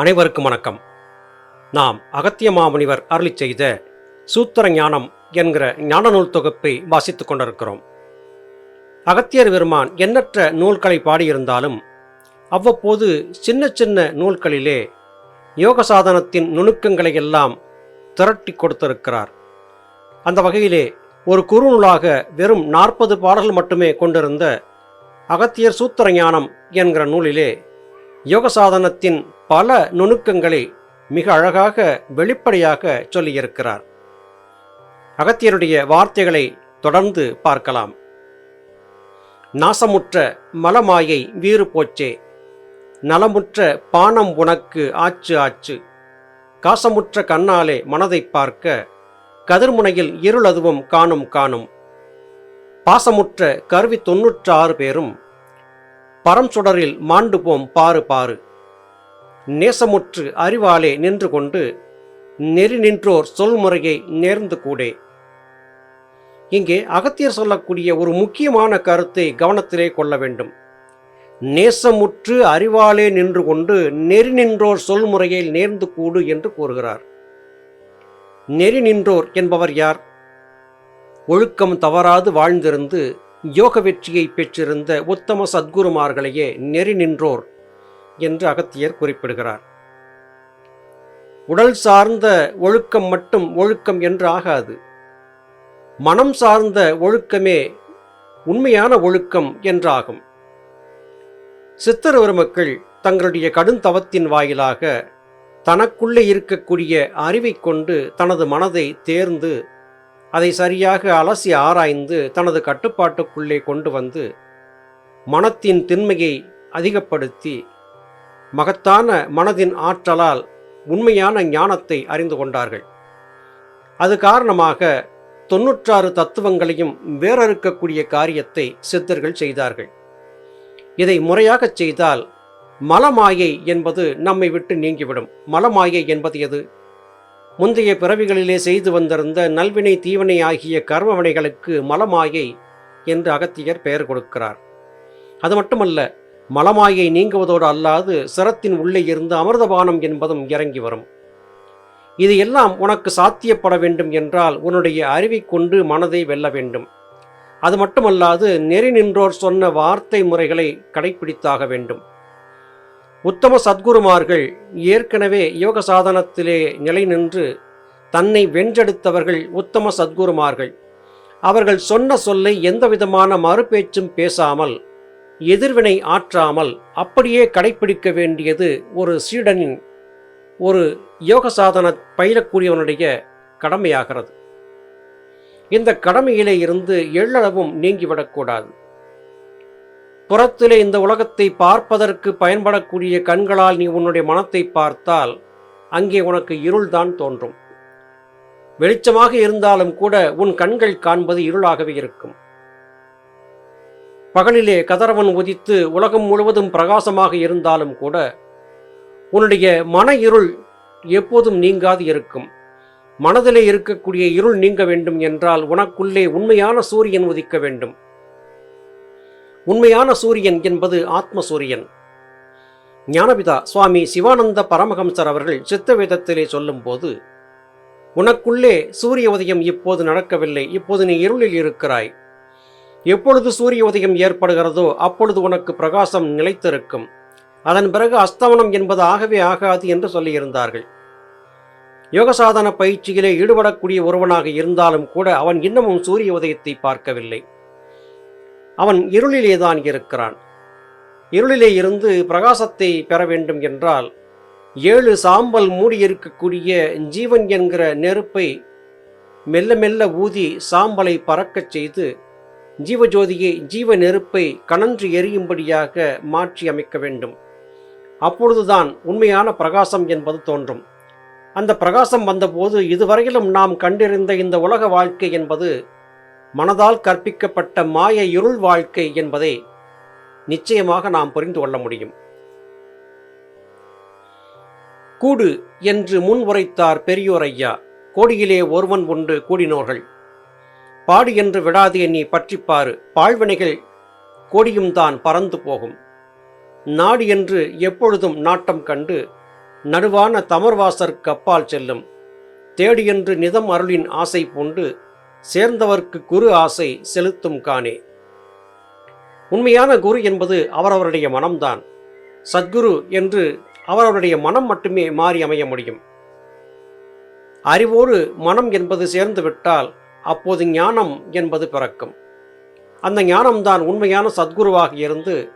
அனைவருக்கும் வணக்கம். நாம் அகத்திய மாமுனிவர் அருளிச் செய்த சூத்திர ஞானம் என்கிற ஞான நூல் தொகுப்பை வாசித்துக் கொண்டிருக்கிறோம். அகத்தியர் பெருமான் எண்ணற்ற நூல்களை பாடியிருந்தாலும் அவ்வப்போது சின்ன சின்ன நூல்களிலே யோக சாதனத்தின் நுணுக்கங்களை எல்லாம் திரட்டி கொடுத்திருக்கிறார். அந்த வகையிலே ஒரு குறுநூலாக வெறும் நாற்பது பாடல்கள் மட்டுமே கொண்டிருந்த அகத்தியர் சூத்திர ஞானம் என்கிற நூலிலே யோக சாதனத்தின் பல நுணுக்கங்களை மிக அழகாக வெளிப்படையாக சொல்லியிருக்கிறார். அகத்தியருடைய வார்த்தைகளை தொடர்ந்து பார்க்கலாம். நாசமுற்ற மலமாயை வீறு போச்சே நலமுற்ற பானம் உனக்கு ஆச்சு ஆச்சு. காசமுற்ற கண்ணாலே மனதை பார்க்க கதிர்முனையில் இருளதுவும் காணும் காணும். பாசமுற்ற கருவி தொன்னூற்றாறு பேரும் பரம் சுடரில் மாண்டு போம் பாரு பாரு நேசமுற்று அறிவாலே நின்று கொண்டு நெறி நின்றோர் சொல்முறையை நேர்ந்து கூடே இங்கே அகத்தியர் சொல்லக்கூடிய ஒரு முக்கியமான கருத்தை கவனத்திலே கொள்ள வேண்டும். நேசமுற்று அறிவாலே நின்று கொண்டு நெறி நின்றோர் சொல்முறையை நேர்ந்து கூடு என்று கூறுகிறார். நெறி நின்றோர் என்பவர் யார்? ஒழுக்கம் தவறாது வாழ்ந்திருந்து யோக வெற்றியை பெற்றிருந்த உத்தம சத்குருமார்களையே நெறி நின்றோர் என்று அகத்தியர் குறிப்பிடுகிறார். உடல் சார்ந்த ஒழுக்கம் மட்டும் ஒழுக்கம் என்று ஆகாது. மனம் சார்ந்த ஒழுக்கமே உண்மையான ஒழுக்கம் என்றாகும். சித்தர் பெருமக்கள் தங்களுடைய கடுந்தவத்தின் வாயிலாக தனக்குள்ளே இருக்கக்கூடிய அறிவை கொண்டு தனது மனதை தேர்ந்து அதை சரியாக அலசி ஆராய்ந்து தனது கட்டுப்பாட்டுக்குள்ளே கொண்டு வந்து மனத்தின் திண்மையை அதிகப்படுத்தி மகத்தான மனதின் ஆற்றலால் உண்மையான ஞானத்தை அறிந்து கொண்டார்கள். அது காரணமாக தொன்னூற்றாறு தத்துவங்களையும் வேறறுக்கக்கூடிய காரியத்தை சித்தர்கள் செய்தார்கள். இதை முறையாகச் செய்தால் மலமாயை என்பது நம்மை விட்டு நீங்கிவிடும். மலமாயை என்பது எது? முந்தைய பிறவிகளிலே செய்து வந்திருந்த நல்வினை தீவினை ஆகிய கர்மவினைகளுக்கு மலமாயை என்று அகத்தியர் பெயர் கொடுக்கிறார். அது மட்டுமல்ல மலமாயை நீங்குவதோடு அல்லாது சிரத்தின் உள்ளே இருந்து அமிர்தபானம் என்பதும் இறங்கி வரும். இது எல்லாம் உனக்கு சாத்தியப்பட வேண்டும் என்றால் உன்னுடைய அறிவை கொண்டு மனதை வெல்ல வேண்டும். அது மட்டுமல்லாது நெறி நின்றோர் சொன்ன வார்த்தை முறைகளை கடைபிடித்தாக வேண்டும். உத்தம சத்குருமார்கள் ஏற்கனவே யோக சாதனத்திலே நிலை நின்று தன்னை வென்றெடுத்தவர்கள் உத்தம சத்குருமார்கள். அவர்கள் சொன்ன சொல்லை எந்த விதமான மறுபேச்சும் பேசாமல் எதிர்வினை ஆற்றாமல் அப்படியே கடைபிடிக்க வேண்டியது ஒரு சீடனின் ஒரு யோக சாதன பயிலக்கூடியவனுடைய கடமையாகிறது. இந்த கடமையிலே இருந்து எள்ளளவும் நீங்கிவிடக்கூடாது புறத்திலே இந்த உலகத்தை பார்ப்பதற்கு பயன்படக்கூடிய கண்களால் நீ உன்னுடைய மனத்தை பார்த்தால் அங்கே உனக்கு இருள்தான் தோன்றும். வெளிச்சமாக இருந்தாலும் கூட உன் கண்கள் காண்பது இருளாகவே இருக்கும். பகலிலே கதறவன் உதித்து உலகம் முழுவதும் பிரகாசமாக இருந்தாலும் கூட உன்னுடைய மன இருள் எப்போதும் நீங்காது இருக்கும். மனதிலே இருக்கக்கூடிய இருள் நீங்க வேண்டும் என்றால் உனக்குள்ளே உண்மையான சூரியன் உதிக்க வேண்டும். உண்மையான சூரியன் என்பது ஆத்ம சூரியன் ஞானபிதா சுவாமி சிவானந்த பரமஹம்சர் அவர்கள் சித்த வேதத்திலே சொல்லும்போது உனக்குள்ளே சூரிய உதயம் இப்போது நடக்கவில்லை இப்போது நீ இருளில் இருக்கிறாய். எப்பொழுது சூரிய உதயம் ஏற்படுகிறதோ அப்பொழுது உனக்கு பிரகாசம் நிலைத்திருக்கும். அதன் பிறகு அஸ்தமனம் என்பது ஆகவே ஆகாது என்று சொல்லியிருந்தார்கள். யோகசாதன பயிற்சியிலே ஈடுபடக்கூடிய ஒருவனாக இருந்தாலும் கூட அவன் இன்னமும் சூரிய உதயத்தை பார்க்கவில்லை. அவன் இருளிலே தான் இருக்கிறான். இருளிலே இருந்து பிரகாசத்தை பெற வேண்டும் என்றால் ஏழு சாம்பல் மூடியிருக்கக்கூடிய ஜீவன் என்கிற நெருப்பை மெல்ல மெல்ல ஊதி சாம்பலை பறக்கச் செய்து ஜீவஜோதியை ஜீவ நெருப்பை கனன்று எரியும்படியாக மாற்றி அமைக்க வேண்டும். அப்பொழுதுதான் உண்மையான பிரகாசம் என்பது தோன்றும். அந்த பிரகாசம் வந்தபோது இதுவரையிலும் நாம் கண்டிருந்த இந்த உலக வாழ்க்கை என்பது மனதால் கற்பிக்கப்பட்ட மாய இருள் வாழ்க்கை என்பதை நிச்சயமாக நாம் புரிந்து கொள்ள முடியும். கூடு என்று முன் உரைத்தார் பெரியோர் ஐயா. கோடியிலே ஒருவன் உண்டு கூடினோர்கள். பாடு என்று விடாதே நீ பற்றிப்பாரு. பாழ்வினைகள் கோடியும் தான் பறந்து போகும். நாடு என்று எப்பொழுதும் நாட்டம் கண்டு நடுவான தமர்வாசருக்கு அப்பால் செல்லும். தேடியென்று நிதம் அருளின் ஆசை பூண்டு சேர்ந்தவர்க்கு குரு ஆசை செலுத்தும் காணே. உண்மையான குரு என்பது அவரவருடைய மனம்தான். சத்குரு என்று அவரவருடைய மனம் மட்டுமே மாறி அமைய முடியும். அறிவோடு மனம் என்பது சேர்ந்துவிட்டால் அப்போது ஞானம் என்பது பிறக்கும். அந்த ஞானம்தான் உண்மையான சத்குருவாக இருந்து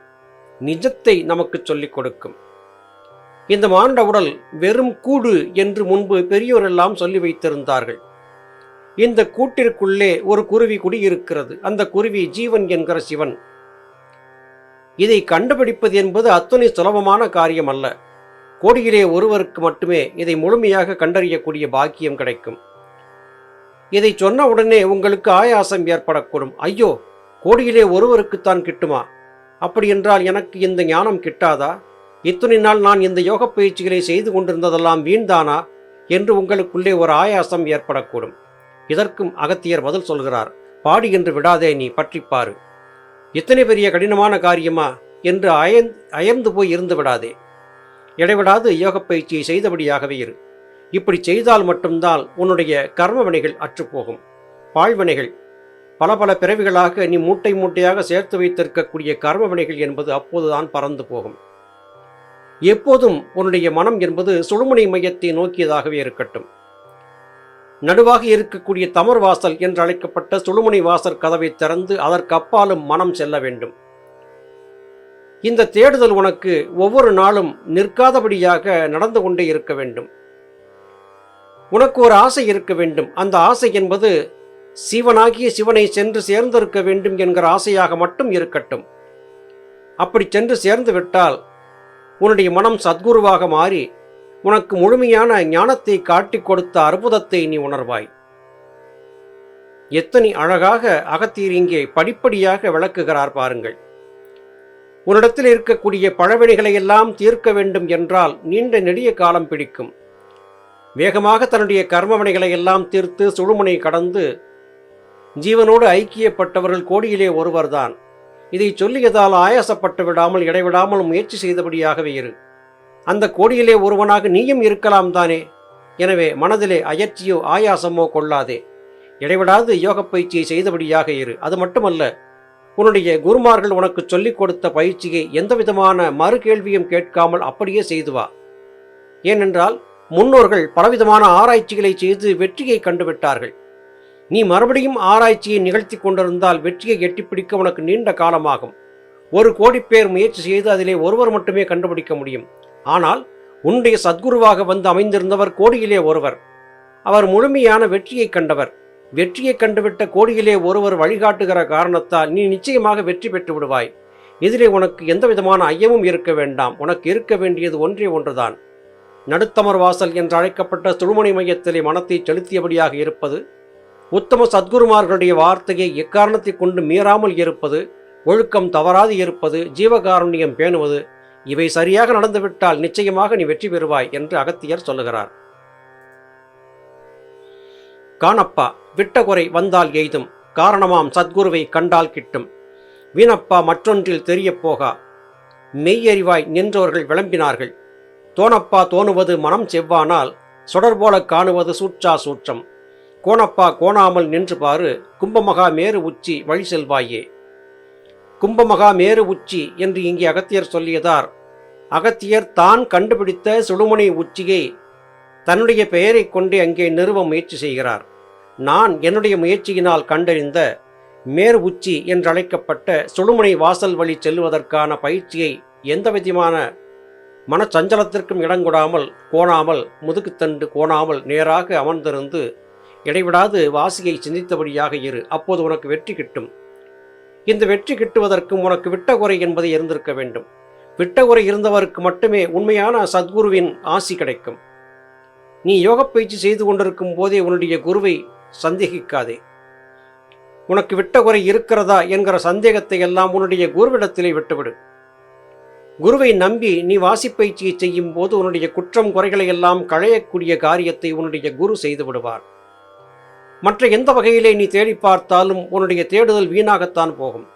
நிஜத்தை நமக்கு சொல்லிக் கொடுக்கும். இந்த மாண்ட உடல் வெறும் கூடு என்று முன்பு பெரியோரெல்லாம் சொல்லி வைத்திருந்தார்கள். இந்த கூட்டிற்குள்ளே ஒரு குருவி குடியிருக்கிறது அந்த குருவி ஜீவன் என்கிற சிவன். இதை கண்டுபிடிப்பது என்பது அத்துணை சுலபமான காரியம் அல்ல கோடியிலே ஒருவருக்கு மட்டுமே இதை முழுமையாக கண்டறியக்கூடிய பாக்கியம் கிடைக்கும். இதை சொன்ன உடனே உங்களுக்கு ஆயாசம் ஏற்படக்கூடும். ஐயோ கோடியிலே ஒருவருக்குத்தான் கிட்டுமா? அப்படி என்றால் எனக்கு இந்த ஞானம் கிட்டாதா? இத்தனை நாள் நான் இந்த யோக பயிற்சிகளை செய்து கொண்டிருந்ததெல்லாம் வீண்தானா? என்று உங்களுக்குள்ளே ஒரு ஆயாசம் ஏற்படக்கூடும். இதற்கும் அகத்தியர் பதில் சொல்கிறார் பாடி என்று விடாதே நீ பற்றிப்பாரு இத்தனை பெரிய கடினமான காரியமா? என்று அயந் அயர்ந்து போய் இருந்து விடாதே. இடைவிடாது யோக பயிற்சியை செய்தபடியாகவே இரு. இப்படி செய்தால் மட்டும்தான் உன்னுடைய கர்ம வினைகள் அற்றுப்போகும். பாழ்வினைகள். பல பல பிறவிகளாக நீ மூட்டை மூட்டையாக சேர்த்து வைத்திருக்கக்கூடிய கர்ம வினைகள் என்பது அப்போதுதான் பறந்து போகும். எப்போதும் உன்னுடைய மனம் என்பது சுழுமுனை மையத்தை நோக்கியதாகவே இருக்கட்டும். நடுவாக இருக்கக்கூடிய தமர் வாசல் என்று அழைக்கப்பட்ட சுழுமுனை வாசல் கதவை திறந்து அதற்கு அப்பாலும் மனம் செல்ல வேண்டும். இந்த தேடுதல் உனக்கு ஒவ்வொரு நாளும் நிற்காதபடியாக நடந்து கொண்டே இருக்க வேண்டும். உனக்கு ஒரு ஆசை இருக்க வேண்டும். அந்த ஆசை என்பது சிவனாகிய சிவனை சென்று சேர்ந்திருக்க வேண்டும் என்கிற ஆசையாக மட்டும் இருக்கட்டும். அப்படி சென்று சேர்ந்து விட்டால் உன்னுடைய மனம் சத்குருவாக மாறி உனக்கு முழுமையான ஞானத்தை காட்டிக் கொடுத்த அற்புதத்தை நீ உணர்வாய். எத்தனை அழகாக அகத்தீர் இங்கே படிப்படியாக விளக்குகிறார் பாருங்கள். உன்னிடத்தில் இருக்கக்கூடிய பழவெளிகளை எல்லாம் தீர்க்க வேண்டும் என்றால் நீண்ட நெடிய காலம் பிடிக்கும். வேகமாக தன்னுடைய கர்மவினைகளை எல்லாம் தீர்த்து சுழுமுனை கடந்து ஜீவனோடு ஐக்கியப்பட்டவர்கள் கோடியிலே ஒருவர்தான். இதை சொல்லியதால் ஆயாசப்பட்டு விடாமல் இடைவிடாமல் முயற்சி செய்தபடியாகவே இரு. அந்த கோடியிலே ஒருவனாக நீயும் இருக்கலாம் தானே. எனவே மனதிலே அயற்சியோ ஆயாசமோ கொள்ளாதே. இடைவிடாது யோக பயிற்சியை செய்தபடியாக இரு. அது மட்டுமல்ல உன்னுடைய குருமார்கள் உனக்கு சொல்லிக் கொடுத்த பயிற்சியை எந்தவிதமான மறு கேள்வியும் கேட்காமல் அப்படியே செய்து வா. ஏனென்றால் முன்னோர்கள் பலவிதமான ஆராய்ச்சிகளை செய்து வெற்றியை கண்டுவிட்டார்கள். நீ மறுபடியும் ஆராய்ச்சியை நிகழ்த்தி கொண்டிருந்தால் வெற்றியை எட்டிப்பிடிக்க உனக்கு நீண்ட காலமாகும். ஒரு கோடி பேர் முயற்சி செய்து அதிலே ஒருவர் மட்டுமே கண்டுபிடிக்க முடியும். ஆனால் உன்னுடைய சத்குருவாக வந்து அமைந்திருந்தவர் கோடியிலே ஒருவர். அவர் முழுமையான வெற்றியை கண்டவர். வெற்றியை கண்டுவிட்ட கோடியிலே ஒருவர் வழிகாட்டுகிற காரணத்தால் நீ நிச்சயமாக வெற்றி பெற்று விடுவாய். இதிலே உனக்கு எந்த விதமான ஐயமும் இருக்க வேண்டாம். உனக்கு இருக்க வேண்டியது ஒன்றே ஒன்றுதான். நடுத்தமர் வாசல் என்று அழைக்கப்பட்ட சுழுமணி மையத்திலே மனத்தை செலுத்தியபடியாக இருப்பது உத்தம சத்குருமார்களுடைய வார்த்தையை எக்காரணத்தை கொண்டு மீறாமல் இருப்பது ஒழுக்கம் தவறாது இருப்பது ஜீவகாருண்யம் பேணுவது இவை சரியாக நடந்துவிட்டால் நிச்சயமாக நீ வெற்றி பெறுவாய் என்று அகத்தியர் சொல்லுகிறார். காணப்பா விட்டகுறை வந்தால் எய்தும் காரணமாம் சத்குருவை கண்டால் கிட்டும். வீணப்பா மற்றொன்றில் தெரியப் போகா மெய்யறிவாய் நின்றவர்கள் விளம்பினார்கள் தோணப்பா தோணுவது மனம் செவ்வானால் சுடர்போல காணுவது சூற்றா சூற்றம் கோணப்பா கோணாமல் நின்று பாரு கும்பமகா மேரு உச்சி வழி செல்வாயே. கும்பமகா மேரு உச்சி என்று இங்கே அகத்தியர் சொல்லியதார். அகத்தியர் தான் கண்டுபிடித்த சுடுமுனை உச்சியை தன்னுடைய பெயரைக் கொண்டே அங்கே நிறுவ முயற்சி செய்கிறார். நான் என்னுடைய முயற்சியினால் கண்டறிந்த மேர் உச்சி என்றழைக்கப்பட்ட சுடுமுனை வாசல் வழி செல்வதற்கான பயிற்சியை எந்த விதமான மனச்சஞ்சலத்திற்கும் இடங்கொடாமல் கோணாமல் முதுகுத்தண்டு கோணாமல் நேராக அமர்ந்திருந்து இடைவிடாது வாசியை சிந்தித்தபடியாக இரு அப்போது உனக்கு வெற்றி கிட்டும். இந்த வெற்றி கிட்டுவதற்கும் உனக்கு விட்டகுறை என்பதை இருந்திருக்க வேண்டும். விட்டகுறை இருந்தவருக்கு மட்டுமே உண்மையான சத்குருவின் ஆசி கிடைக்கும். நீ யோகப் பயிற்சி செய்து கொண்டிருக்கும் போதே உன்னுடைய குருவை சந்தேகிக்காதே. உனக்கு விட்டகுறை இருக்கிறதா என்கிற சந்தேகத்தை எல்லாம் உன்னுடைய குருவிடத்திலே விட்டுவிடு. குருவை நம்பி நீ வாசிப்பயிற்சியை செய்யும் போது உன்னுடைய குற்றம் குறைகளை எல்லாம் களையக்கூடிய காரியத்தை உன்னுடைய குரு செய்து விடுவார். மற்ற எந்த வகையிலே நீ தேடி பார்த்தாலும் உன்னுடைய தேடுதல் வீணாகத்தான் போகும்.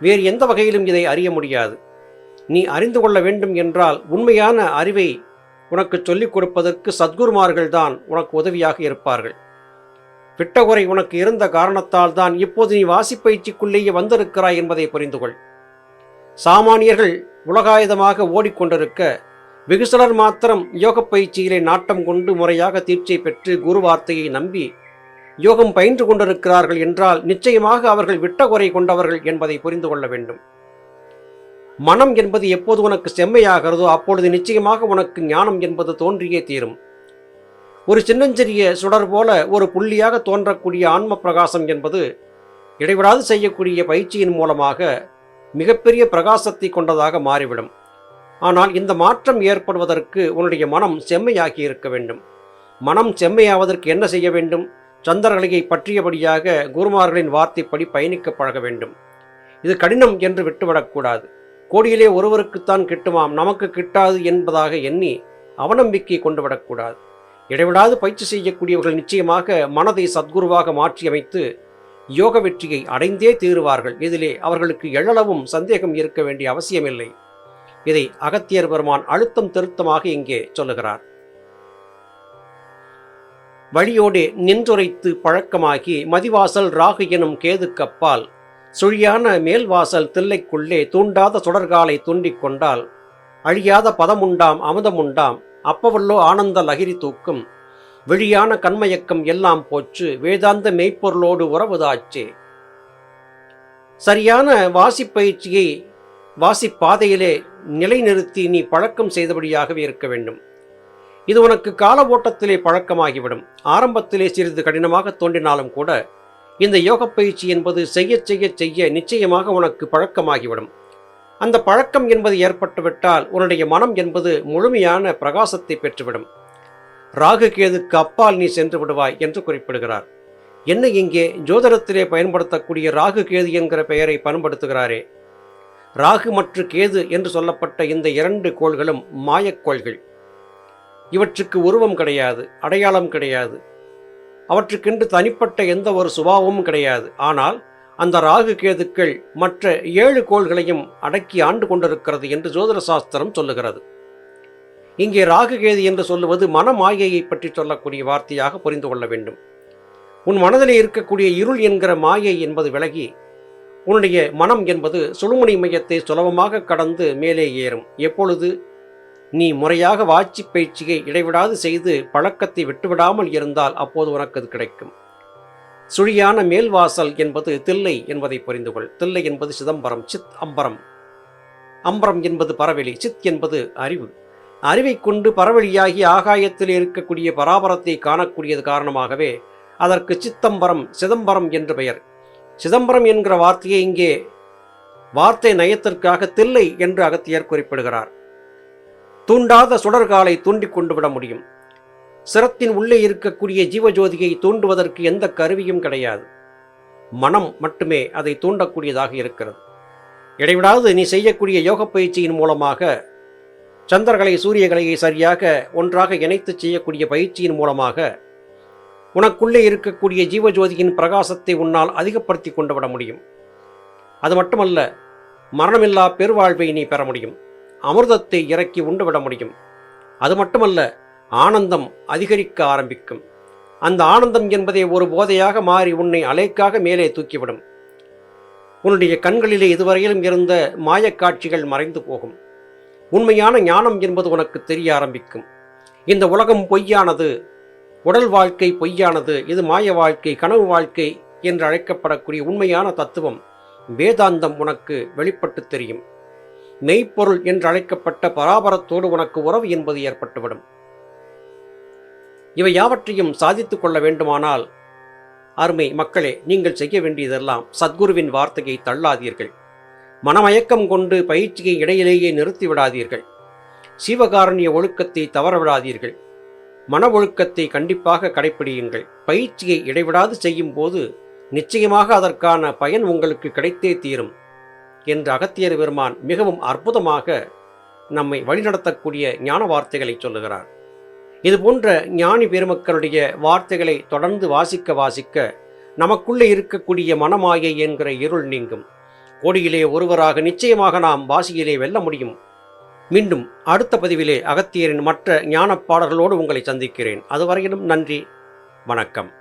வேறு எந்த வகையிலும் இதை அறிய முடியாது. நீ அறிந்து கொள்ள வேண்டும் என்றால் உண்மையான அறிவை உனக்கு சொல்லிக் கொடுப்பதற்கு சத்குருமார்கள்தான் உனக்கு உதவியாக இருப்பார்கள். விட்டகுறை உனக்கு இருந்த காரணத்தால் தான் இப்போது நீ வாசிப்பயிற்சிக்குள்ளேயே வந்திருக்கிறாய் என்பதை புரிந்து கொள் சாமானியர்கள் உலகாயுதமாக ஓடிக்கொண்டிருக்க வெகு சிலர் மாத்திரம் யோகப் பயிற்சியிலே நாட்டம் கொண்டு முறையாக தீட்சை பெற்று குரு வார்த்தையை நம்பி யோகம் பயின்று கொண்டிருக்கிறார்கள் என்றால் நிச்சயமாக அவர்கள் விட்டகுறை கொண்டவர்கள் என்பதை புரிந்து கொள்ள வேண்டும். மனம் என்பது எப்போது உனக்கு செம்மையாகிறதோ அப்பொழுது நிச்சயமாக உனக்கு ஞானம் என்பது தோன்றியே தீரும். ஒரு சின்னஞ்சிறிய சுடர் போல ஒரு புள்ளியாக தோன்றக்கூடிய ஆன்ம பிரகாசம் என்பது இடைவிடாது செய்யக்கூடிய பயிற்சியின் மூலமாக மிகப்பெரிய பிரகாசத்தை கொண்டதாக மாறிவிடும். ஆனால் இந்த மாற்றம் ஏற்படுவதற்கு உன்னுடைய மனம் செம்மையாகி இருக்க வேண்டும். மனம் செம்மையாவதற்கு என்ன செய்ய வேண்டும்? சந்திரகலையை பற்றியபடியாக குருமார்களின் வார்த்தைப்படி பயணிக்க பழக வேண்டும். இது கடினம் என்று விட்டுவிடக்கூடாது. கோடியிலே ஒருவருக்குத்தான் கிட்டுமாம் நமக்கு கிட்டாது என்பதாக எண்ணி அவநம்பிக்கை கொண்டு விடக்கூடாது இடைவிடாது பயிற்சி செய்யக்கூடியவர்கள் நிச்சயமாக மனதை சத்குருவாக மாற்றியமைத்து யோக வெற்றியை அடைந்தே தீருவார்கள். இதிலே அவர்களுக்கு எழளவும் சந்தேகம் இருக்க வேண்டிய அவசியமில்லை. இதை அகத்தியர் பெருமான் அழுத்தம் திருத்தமாக இங்கே சொல்லுகிறார். வழியோடே நின்றுரைத்து பழக்கமாகி மதிவாசல் ராகு எனும் கேதுக்கப்பால் சுழியான மேல்வாசல் தில்லைக்குள்ளே தூண்டாத சுடர்காலை தூண்டிக் கொண்டால் அழியாத பதமுண்டாம் அமுதமுண்டாம் அப்பவல்லோ ஆனந்த லகிரி தூக்கும் வெளியான கண்மயக்கம் எல்லாம் போச்சு. வேதாந்த மெய்ப்பொருளோடு உறவுதாச்சே. சரியான வாசிப்பயிற்சியை வாசிப்பாதையிலே நிலைநிறுத்தி நீ பழக்கம் செய்தபடியாகவே இருக்க வேண்டும். இது உனக்கு கால ஓட்டத்திலே பழக்கமாகிவிடும். ஆரம்பத்திலே சிறிது கடினமாக தோன்றினாலும் கூட இந்த யோக பயிற்சி என்பது செய்ய செய்ய செய்ய நிச்சயமாக உனக்கு பழக்கமாகிவிடும். அந்த பழக்கம் என்பது ஏற்பட்டுவிட்டால் உன்னுடைய மனம் என்பது முழுமையான பிரகாசத்தை பெற்றுவிடும். ராகு கேதுக்கு அப்பால் நீ சென்று விடுவாய் என்று குறிப்பிடுகிறார். என்ன இங்கே ஜோதிடத்திலே பயன்படுத்தக்கூடிய ராகு கேது என்கிற பெயரை பயன்படுத்துகிறாரே. ராகு மற்றும் கேது என்று சொல்லப்பட்ட இந்த இரண்டு கோள்களும் மாயக்கோள்கள் இவற்றுக்கு உருவம் கிடையாது அடையாளம் கிடையாது. அவற்றுக்கென்று தனிப்பட்ட எந்த ஒரு சுபாவமும் கிடையாது. ஆனால் அந்த ராகு கேதுக்கள் மற்ற ஏழு கோள்களையும் அடக்கி ஆண்டு கொண்டிருக்கிறது என்று ஜோதிட சாஸ்திரம் சொல்லுகிறது. இங்கே ராகுகேது என்று சொல்லுவது மனமாயையை பற்றி சொல்லக்கூடிய வார்த்தையாக புரிந்து கொள்ள வேண்டும். உன் மனதிலே இருக்கக்கூடிய இருள் என்கிற மாயை என்பது விலகி உன்னுடைய மனம் என்பது சுழுமணி மையத்தை சுலபமாக கடந்து மேலே ஏறும். எப்பொழுது நீ முறையாக வாட்சி பயிற்சியை இடைவிடாது செய்து பழக்கத்தை விட்டுவிடாமல் இருந்தால் அப்போது உனக்கு அது கிடைக்கும். சுழியான மேல்வாசல் என்பது தில்லை என்பதை புரிந்து கொள். தில்லை என்பது சிதம்பரம் சித் அம்பரம். அம்பரம் என்பது பரவெளி சித் என்பது அறிவு. அறிவை கொண்டு பரவழியாகி ஆகாயத்தில் இருக்கக்கூடிய பராபரத்தை காணக்கூடியது காரணமாகவே அதற்கு சித்தம்பரம் சிதம்பரம் என்று பெயர். சிதம்பரம் என்கிற வார்த்தையை இங்கே வார்த்தை நயத்திற்காக தில்லை என்று அகத்தியர் குறிப்பிடுகிறார். தூண்டாத சுடர்காலை தூண்டி கொண்டு விட முடியும். சிரத்தின் உள்ளே இருக்கக்கூடிய ஜீவஜோதியை தூண்டுவதற்கு எந்த கருவியும் கிடையாது. மனம் மட்டுமே அதை தூண்டக்கூடியதாக இருக்கிறது. இடைவிடாது நீ செய்யக்கூடிய யோக பயிற்சியின் மூலமாக சந்திரகலை சூரியகலையை சரியாக ஒன்றாக இணைத்து செய்யக்கூடிய பயிற்சியின் மூலமாக உனக்குள்ளே இருக்கக்கூடிய ஜீவஜோதியின் பிரகாசத்தை உன்னால் அதிகப்படுத்தி கொண்டு விட முடியும். அது மட்டுமல்ல மரணமில்லா பெருவாழ்வை நீ பெற முடியும். அமிர்தத்தை இறக்கி உண்டுவிட முடியும். அது மட்டுமல்ல ஆனந்தம் அதிகரிக்க ஆரம்பிக்கும். அந்த ஆனந்தம் என்பதை ஒரு போதையாக மாறி உன்னை அலைக்காக மேலே தூக்கிவிடும். உன்னுடைய கண்களிலே இதுவரையிலும் இருந்த மாயக்காட்சிகள் மறைந்து போகும். உண்மையான ஞானம் என்பது உனக்கு தெரிய ஆரம்பிக்கும். இந்த உலகம் பொய்யானது உடல் வாழ்க்கை பொய்யானது இது மாய வாழ்க்கை கனவு வாழ்க்கை என்று அழைக்கப்படக்கூடிய உண்மையான தத்துவம் வேதாந்தம் உனக்கு வெளிப்பட்டு தெரியும். மெய்ப்பொருள் என்று அழைக்கப்பட்ட பராபரத்தோடு உனக்கு உறவு என்பது ஏற்பட்டுவிடும். இவை யாவற்றையும் சாதித்து கொள்ள வேண்டுமானால் அருமை மக்களே நீங்கள் செய்ய வேண்டியதெல்லாம் சத்குருவின் வார்த்தையை தள்ளாதீர்கள். மனமயக்கம் கொண்டு பயிற்சியை இடையிலேயே நிறுத்திவிடாதீர்கள். சீவகாரண்ய ஒழுக்கத்தை தவறவிடாதீர்கள். மன ஒழுக்கத்தை கண்டிப்பாக கடைப்பிடியுங்கள். பயிற்சியை இடைவிடாது செய்யும் போது நிச்சயமாக அதற்கான பயன் உங்களுக்கு கிடைத்தே தீரும் என்று அகத்தியர் பெருமான் மிகவும் அற்புதமாக நம்மை வழிநடத்தக்கூடிய ஞான வார்த்தைகளை சொல்லுகிறார். இது போன்ற ஞானி பெருமக்களுடைய வார்த்தைகளை தொடர்ந்து வாசிக்க வாசிக்க நமக்குள்ளே இருக்கக்கூடிய மனமாயை என்கிற இருள் நீங்கும். கோடியிலே ஒருவராக நிச்சயமாக நாம் வாசியிலே வெல்ல முடியும். மீண்டும் அடுத்த பதிவிலே அகத்தியரின் மற்ற ஞானப் பாடல்களோடு உங்களை சந்திக்கிறேன். அதுவரையிலும் நன்றி வணக்கம்.